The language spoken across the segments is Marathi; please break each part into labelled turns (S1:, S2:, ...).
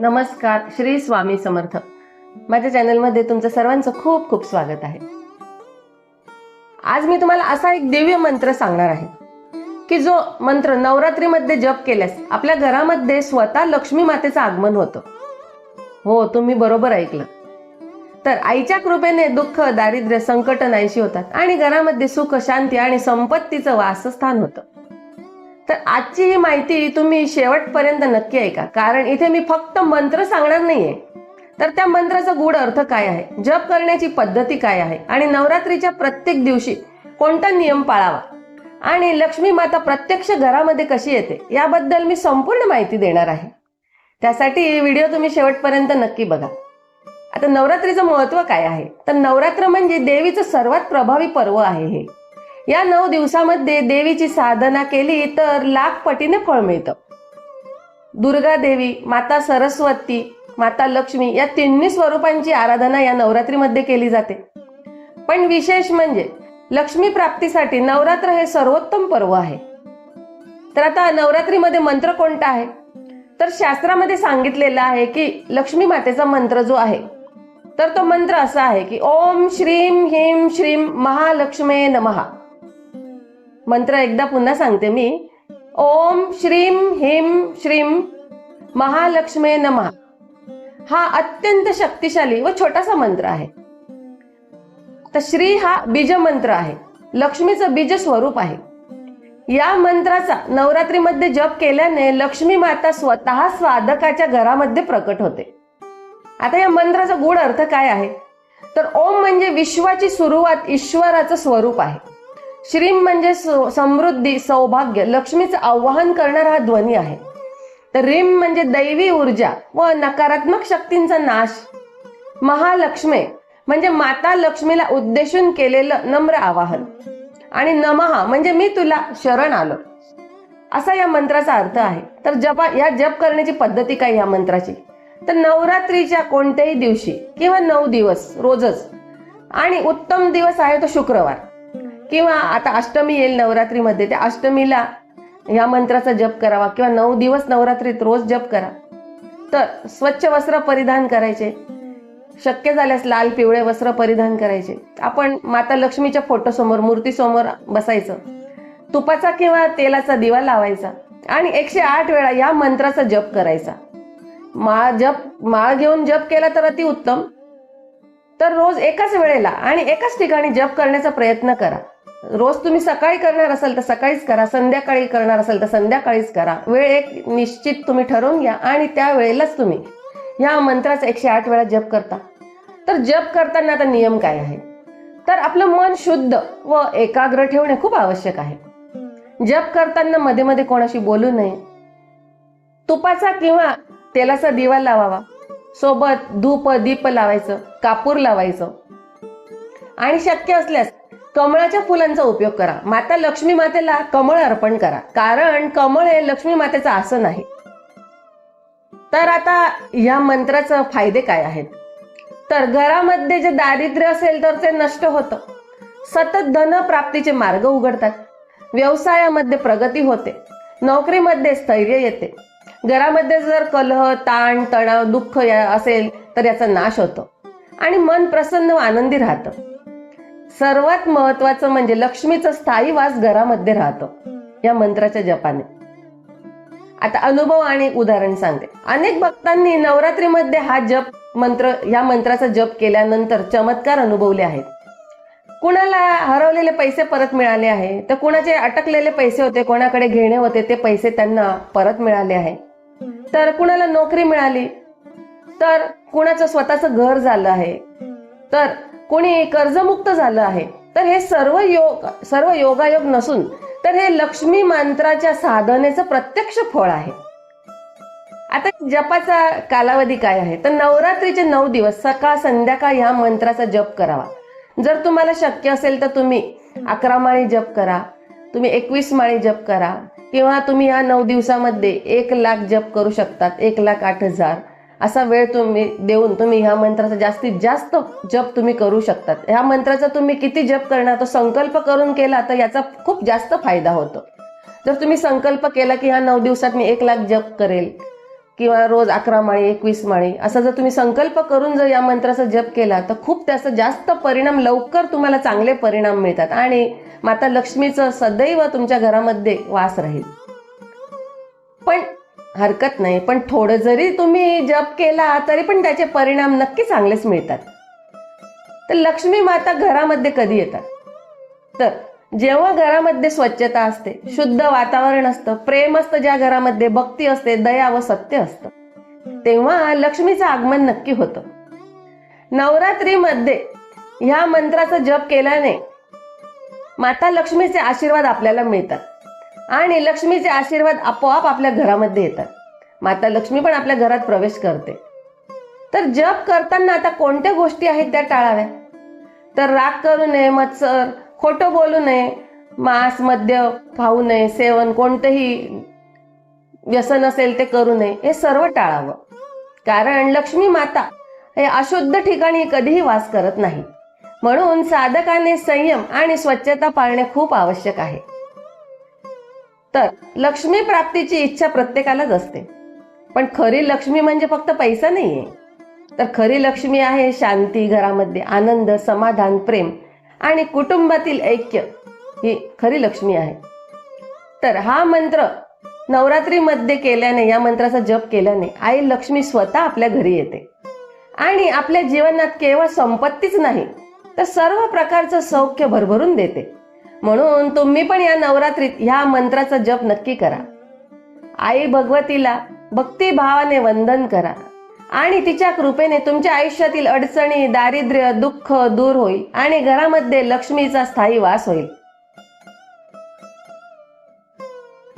S1: नमस्कार श्री स्वामी समर्थ. माझ्या चॅनलमध्ये तुमचं सर्वांचं खूप खूप स्वागत आहे. आज मी तुम्हाला असा एक दिव्य मंत्र सांगणार आहे की जो मंत्र नवरात्रीमध्ये जप केल्यास आपल्या घरामध्ये स्वतः लक्ष्मी मातेचं आगमन होतं. हो तुम्ही बरोबर ऐकलं. तर आईच्या कृपेने दुःख दारिद्र्य संकट नाहीशी होतात आणि घरामध्ये सुख शांती आणि संपत्तीचं वासस्थान होतं. तर आजची ही माहिती तुम्ही शेवटपर्यंत नक्की ऐका. कारण इथे मी फक्त मंत्र सांगणार नाहीये. तर त्या मंत्राचा गूढ अर्थ काय आहे? जप करण्याची पद्धती काय आहे? आणि नवरात्रीच्या प्रत्येक दिवशी कोणता नियम पाळावा? आणि लक्ष्मी माता प्रत्यक्ष घरामध्ये कशी येते? याबद्दल मी संपूर्ण माहिती देणार आहे. त्यासाठी व्हिडिओ तुम्ही शेवटपर्यंत नक्की बघा. आता नवरात्रीचं महत्त्व काय आहे? तर नवरात्र म्हणजे देवीचं सर्वात प्रभावी पर्व आहे हे. या नऊ दिवसामध्ये देवीची साधना केली तर लाख पटीने फळ मिळतं. दुर्गा देवी माता सरस्वती माता लक्ष्मी या तिन्ही स्वरूपांची आराधना या नवरात्रीमध्ये केली जाते. पण विशेष म्हणजे लक्ष्मी प्राप्तीसाठी नवरात्र हे सर्वोत्तम पर्व आहे. तर आता नवरात्रीमध्ये मंत्र कोणता आहे? तर शास्त्रामध्ये सांगितलेलं आहे की लक्ष्मी मातेचा मंत्र जो आहे तर तो मंत्र असा आहे की ओम श्रीम हिम श्रीम महालक्ष्मे नमहा मंत्र एकदा पुन्हा सांगते मी. ओम श्रीम हिम श्रीम महालक्ष्मे नमः. हा अत्यंत शक्तिशाली व छोटासा मंत्र आहे. तर श्री हा बीज मंत्र आहे. लक्ष्मीचं बीज स्वरूप आहे. या मंत्राचा नवरात्रीमध्ये जप केल्याने लक्ष्मी माता स्वतः स्वादकाच्या घरामध्ये प्रकट होते. आता या मंत्राचा गूढ अर्थ काय आहे? तर ओम म्हणजे विश्वाची सुरुवात ईश्वराचं स्वरूप आहे. श्रीम म्हणजे समृद्धी सौभाग्य लक्ष्मीचं आवाहन करणारा हा ध्वनी आहे. तर रिम म्हणजे दैवी ऊर्जा व नकारात्मक शक्तींचा नाश. महालक्ष्मी म्हणजे माता लक्ष्मीला उद्देशून केलेलं नम्र आवाहन. आणि नमहा म्हणजे मी तुला शरण आलो. असा या मंत्राचा अर्थ आहे. तर जपा या जप करण्याची पद्धती काय या मंत्राची? तर नवरात्रीच्या कोणत्याही दिवशी किंवा नऊ दिवस रोजच आणि उत्तम दिवस आहे तो शुक्रवार. किंवा आता अष्टमी येईल नवरात्रीमध्ये त्या अष्टमीला या मंत्राचा जप करावा किंवा नऊ दिवस नवरात्रीत रोज जप करा. तर स्वच्छ वस्त्र परिधान करायचे. शक्य झाल्यास लाल पिवळे वस्त्र परिधान करायचे. आपण माता लक्ष्मीच्या फोटोसमोर मूर्तीसमोर बसायचं. तुपाचा किंवा तेलाचा दिवा लावायचा. आणि एकशे आठ वेळा या मंत्राचा जप करायचा. माळ जप माळ घेऊन जप केला तर अति उत्तम तर रोज एकाच वेळेला आणि एकाच ठिकाणी जप करण्याचा प्रयत्न करा. रोज तुम्ही सकाळी करणार असाल तर सकाळीच करा संध्याकाळी करणार असाल तर संध्याकाळीच करा. वेळ एक निश्चित तुम्ही ठरवून घ्या आणि त्या वेळेलाच तुम्ही या मंत्राचा एकशे आठ वेळा जप करता. तर जप करताना आता नियम काय आहे तर आपलं मन शुद्ध व एकाग्र ठेवणे खूप आवश्यक आहे. जप करताना मध्ये मध्ये कोणाशी बोलू नये. तुपाचा किंवा तेलाचा दिवा लावावा. सोबत धूप दीप लावायचं कापूर लावायचं. आणि शक्य असल्यास कमळाच्या फुलांचा उपयोग करा. माता लक्ष्मी मातेला कमळ अर्पण करा. कारण कमळ हे लक्ष्मी मातेचं आसन आहे. तर आता या मंत्राचे फायदे काय आहेत? तर घरामध्ये जे दारिद्र्य असेल तर ते नष्ट होतं. सतत धन प्राप्तीचे मार्ग उघडतात. व्यवसायामध्ये प्रगती होते. नोकरीमध्ये स्थैर्य येते. घरामध्ये जर कलह ताण तणाव दुःख असेल तर याचा नाश होतो. आणि मन प्रसन्न व आनंदी राहतं. सर्वात महत्वाचं म्हणजे लक्ष्मीचं स्थायी वास घरामध्ये राहतो. या मंत्राच्या जपाने. आता अनुभव आणि उदाहरण सांगते. अनेक भक्तांनी नवरात्रीमध्ये हा जप मंत्र या मंत्राचा जप केल्यानंतर चमत्कार अनुभवले आहेत. कुणाला हरवलेले पैसे परत मिळाले आहे तर कुणाचे अटकलेले पैसे होते कोणाकडे घेणे होते ते पैसे त्यांना परत मिळाले आहे. तर कुणाला नोकरी मिळाली तर कुणाचं स्वतःचं घर झालं आहे तर कोणी कर्जमुक्त झालं आहे तर हे सर्व योग सर्व योगायोग नसून तर हे लक्ष्मी मंत्राच्या साधनेचं प्रत्यक्ष फळ आहे. आता जपाचा कालावधी काय आहे? तर नवरात्रीचे नऊ दिवस सकाळ संध्याकाळ या मंत्राचा जप करावा. जर तुम्हाला शक्य असेल तर तुम्ही अकरा माळी जप करा तुम्ही एकवीस माळी जप करा किंवा तुम्ही या नऊ दिवसामध्ये एक लाख जप करू शकतात एक लाख आठ हजार. असा वेळ तुम्ही देऊन तुम्ही ह्या मंत्राचा जास्तीत जास्त जप तुम्ही करू शकतात. ह्या मंत्राचा तुम्ही किती जप करणार तो संकल्प करून केला तर याचा खूप जास्त फायदा होतो. जर तुम्ही संकल्प केला की ह्या नऊ दिवसात मी एक लाख जप करेल किंवा रोज अकरा माळी एकवीस माळी असा जर तुम्ही संकल्प करून जर या मंत्राचा जप केला तर खूप त्याचा जास्त परिणाम लवकर तुम्हाला चांगले परिणाम मिळतात आणि माता लक्ष्मीचं सदैव तुमच्या घरामध्ये वास राहील. पण हरकत नाही पण थोडं जरी तुम्ही जप केला तरी पण त्याचे परिणाम नक्की चांगलेच मिळतात. तर लक्ष्मी माता घरामध्ये कधी येतात? तर जेव्हा घरामध्ये स्वच्छता असते शुद्ध वातावरण असतं प्रेम असतं ज्या घरामध्ये भक्ती असते दया व सत्य असतं तेव्हा लक्ष्मीचं आगमन नक्की होतं. नवरात्रीमध्ये ह्या मंत्राचा जप केल्याने माता लक्ष्मीचे आशीर्वाद आपल्याला मिळतात. आणि लक्ष्मीचे आशीर्वाद आपोआप आपल्या घरामध्ये येतात. माता लक्ष्मी पण आपल्या घरात प्रवेश करते. तर जप करताना आता कोणत्या गोष्टी आहेत त्या टाळाव्या? तर राग करू नये मत्सर खोटं बोलू नये मांस मद्य खाऊ नये सेवन कोणतंही व्यसन असेल ते करू नये हे सर्व टाळावं. कारण लक्ष्मी माता हे अशुद्ध ठिकाणी कधीही वास करत नाही. म्हणून साधकाने संयम आणि स्वच्छता पाळणे खूप आवश्यक आहे. तर लक्ष्मी प्राप्तीची इच्छा प्रत्येकालाच असते. पण खरी लक्ष्मी म्हणजे फक्त पैसा नाहीये. तर खरी लक्ष्मी आहे शांती घरामध्ये आनंद समाधान प्रेम आणि कुटुंबातील ऐक्य ही खरी लक्ष्मी आहे. तर हा मंत्र नवरात्रीमध्ये केल्याने या मंत्राचा जप केल्याने आई लक्ष्मी स्वतः आपल्या घरी येते. आणि आपल्या जीवनात केवळ संपत्तीच नाही तर सर्व प्रकारचं सौख्य भरभरून देते. म्हणून तुम्ही पण या नवरात्रीत ह्या मंत्राचा जप नक्की करा. आई भगवतीला भक्तिभावाने वंदन करा. आणि तिच्या कृपेने तुमच्या आयुष्यातील अडचणी दारिद्र्य दुःख दूर होईल आणि घरामध्ये लक्ष्मीचा स्थायी वास होईल.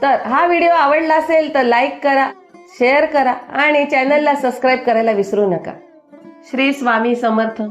S1: तर हा व्हिडिओ आवडला असेल तर लाईक करा शेअर करा आणि चॅनलला सबस्क्राईब करायला विसरू नका. श्री स्वामी समर्थ.